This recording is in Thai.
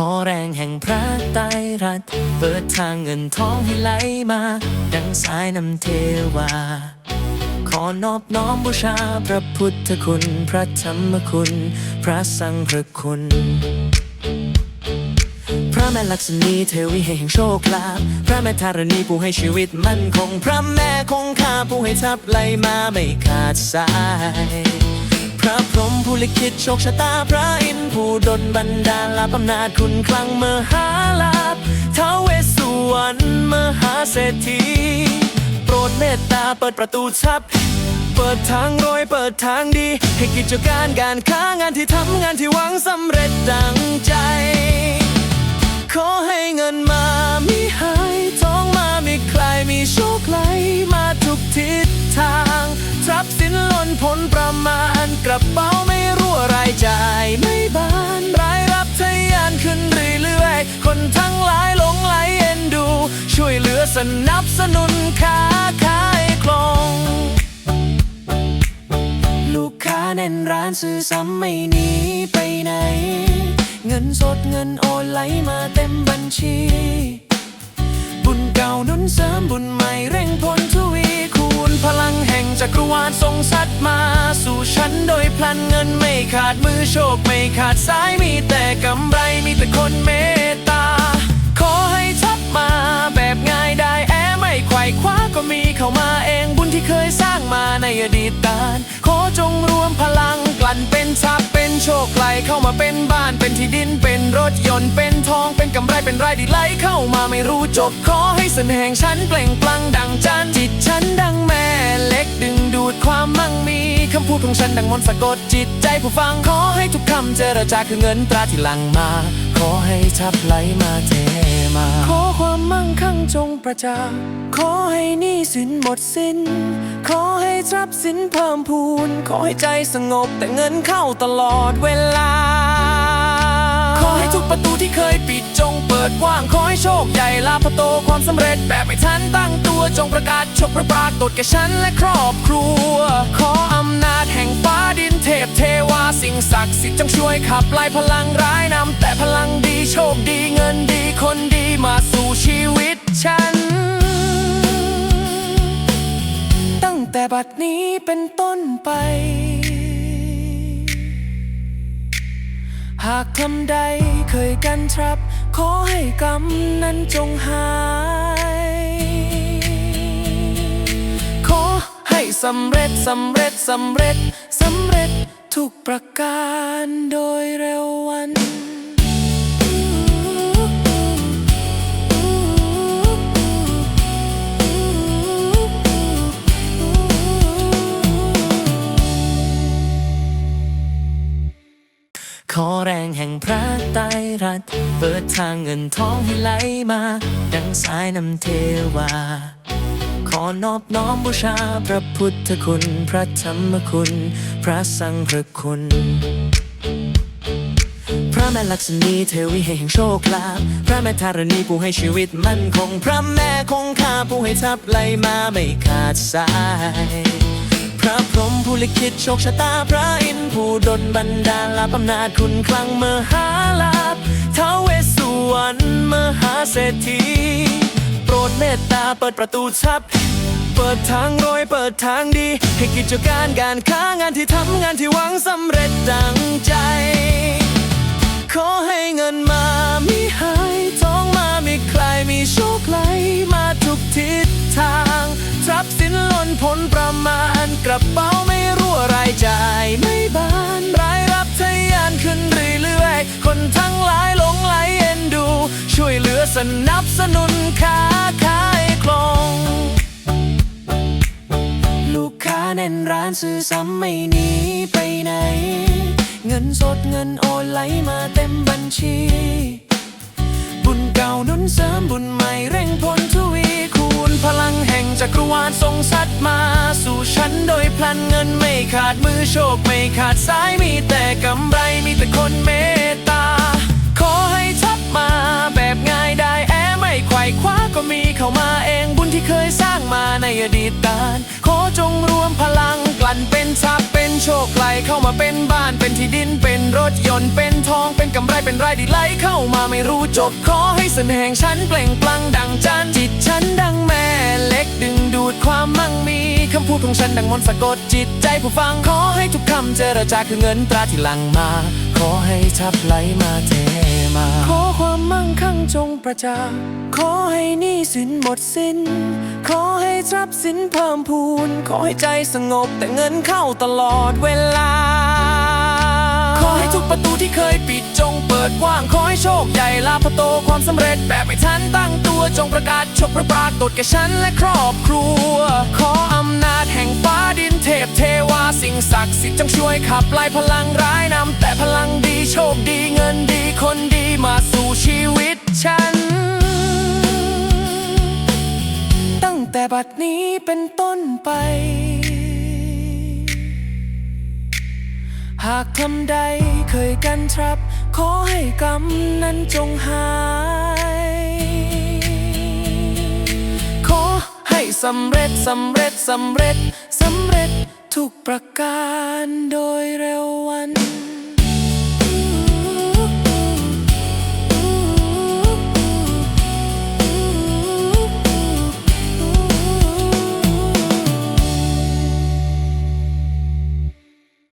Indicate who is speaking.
Speaker 1: ขอแรงแห่งพระไตรรัตเปิดทางเงินทองให้ไหลมา ดังสายน้ำเทวา ขอนอบน้อมบูชาพระพุทธคุณ พระธรรมคุณ พระสังฆคุณ พระแม่ลักษมีเทวีแห่งโชคลาภพระแม่ธรณีผู้ให้ชีวิตมั่นคง พระแม่คงคาผู้ให้ทับไหลมาไม่ขาดสาย ระพรหมผู้ลิขิตโชคชะตาพระอินทร์ผู้ดลบันดาลลาภอำนาจคุณคลังมหาลาภท้าวเวสสุวรรณมหาเศรษฐี โปรดเมตตาเปิดประตูทรัพย์ เปิดทางรวยเปิดทางดี ให้กิจการการค้างานที่ทำงานที่หวังสำเร็จดังใจ ขอให้เงินมามีหา ระเป๋าไม่รั่วรายจ่ายไม่บานรายรับทะยานขึ้นเรื่อยๆ คนทั้งหลายหลงไหลเอ็นดู ช่วยเหลือสนับสนุนค้าขายคล่อง ลูกค้าแน่นร้านซื้อซ้ำไม่หนีไปไหน เงินสดเงินโอนไหลมาเต็มบัญชี บุญเก่านุนเสริมบุญใหม่เร่งพ้นทวีคูณพลังแห่งจักรวาลทรงสัตว์มา พลันเงินไม่ขาดมือโชคไม่ขาดสายมีแต่กำไรมีแต่คนเมตตา ขอให้ทับมาแบบง่ายได้แอไม่ไขว่คว้าก็มีเข้ามาเองบุญที่เคยสร้างมาในอดีตการขอจงรวมพลังกลั่นเป็นทรัพย์เป็นโชคไหลเข้ามาเป็นบ้านเป็นที่ดินเป็นรถยนต์เป็นทองเป็นกำไรเป็นรายได้ไหลเข้ามาไม่รู้จบขอให้เสน่ห์แห่งฉันเปล่งปลั่งดังจันทร์จิตฉันดังแม่ ดึงดูดความมั่งมีคำพูดของฉันดังมนต์สะกดจิตใจผู้ฟังขอให้ทุกคำเจรจาคือเงินตราที่หลั่งมา ขอให้ทับไหลมาเทมา ขอความมั่งคั่งจงประจักษ์ขอให้หนี้สินหมดสิ้น ขอให้ทรัพย์สินเพิ่มพูน ขอให้ใจสงบแต่เงินเข้าตลอดเวลา ที่เคยปิดจงเปิดกว้างขอให้โชคใหญ่ลาภโตความสำเร็จแบบไม่ทันตั้งตัวจงประกาศโชคประปรากฏแก่ฉันและครอบครัว ขออำนาจแห่งฟ้าดินเทพเทวาสิ่งศักดิ์สิทธิ์จงช่วยขับไล่พลังร้ายนำแต่พลังดีโชคดีเงินดีคนดีมาสู่ชีวิตฉัน ตั้งแต่บัดนี้เป็นต้นไป หากคำใดเคยกันทรับ ขอให้กรรมนั้นจงหาย ขอให้สำเร็จสำเร็จสำเร็จสำเร็จทุกประการโดยเร็ววัน ขอแรงแห่งพระไตรรัตเปิดทางเงินทองให้ไหลมา ดังสายน้ำเทวา ขอนอบน้อมบูชาพระพุทธคุณ พระธรรมคุณ พระสังฆคุณ พระแม่ลักษมีเทวีแห่งโชคลาภพระแม่ธรณีผู้ให้ชีวิตมั่นคง พระแม่คงคาผู้ให้ทับไหลมาไม่ขาดสาย ระพรหมผู้ลิขิตโชคชะตาพระอินทร์ผู้ดลบันดาลลาภอำนาจคุณคลังมหาลาภท้าวเวสสุวรรณมหาเศรษฐี โปรดเมตตาเปิดประตูทรัพย์ เปิดทางรวยเปิดทางดี ให้กิจการการค้างานที่ทำงานที่หวังสำเร็จดังใจ ขอให้เงินมามีหาย กระเป๋าไม่รั่วรายจ่ายไม่บานรายรับทะยานขึ้นเรื่อยๆ คนทั้งหลายหลงไหลเอ็นดู ช่วยเหลือสนับสนุนค้าขายคล่อง ลูกค้าแน่นร้านซื้อซ้ำไม่หนีไปไหน เงินสดเงินโอนไหลมาเต็มบัญชี บุญเก่านุนเสริมบุญใหม่เร่งพ้นทวีคูณพลังแห่งจักรวาลทรงสัตว์มาส พลันเงินไม่ขาดมือโชคไม่ขาดสายมีแต่กำไรมีแต่คนเมตตา ขอให้ทับมาแบบง่ายได้แอไม่ไขว่คว้าก็มีเข้ามาเองบุญที่เคยสร้างมาในอดีตการขอจงรวมพลังกลั่นเป็นทรัพย์เป็นโชคไหลเข้ามาเป็นบ้านเป็นที่ดินเป็นรถยนต์เป็นทองเป็นกำไรเป็นรายได้ไหลเข้ามาไม่รู้จบขอให้เสน่ห์แห่งฉันเปล่งปลั่งดังจันทร์จิตฉันดังแม่เล็กดึงดูดความมั่งมี คำพูดของฉันดังมนต์สะกดจิตใจผู้ฟัง ขอให้ทุกคำเจรจาคือเงินตราที่หลั่งมา ขอให้ทับไหลมาเทมา ขอความมั่งคั่งจงประจักษ์ขอให้หนี้สินหมดสิ้น ขอให้ทรัพย์สินเพิ่มพูน ขอให้ใจสงบแต่เงินเข้าตลอดเวลา ขอให้ทุกประตูที่เคยปิดจงเปิด กว้างขอให้โชคใหญ่ลาภโตความสำเร็จแบบไม่ทันตั้งตัวจงประกาศโชคประปรากฏแก่ฉันและครอบครัว ขออำนาจแห่งฟ้าดินเทพเทวาสิ่งศักดิ์สิทธิ์จงช่วยขับไล่พลังร้ายนำแต่พลังดีโชคดีเงินดีคนดีมาสู่ชีวิตฉัน ตั้งแต่บัดนี้เป็นต้นไป หากคำใดเคยกันทรับ ขอให้กรรมนั้นจงหาย ขอให้สำเร็จสำเร็จสำเร็จสำเร็จทุกประการโดยเร็ววัน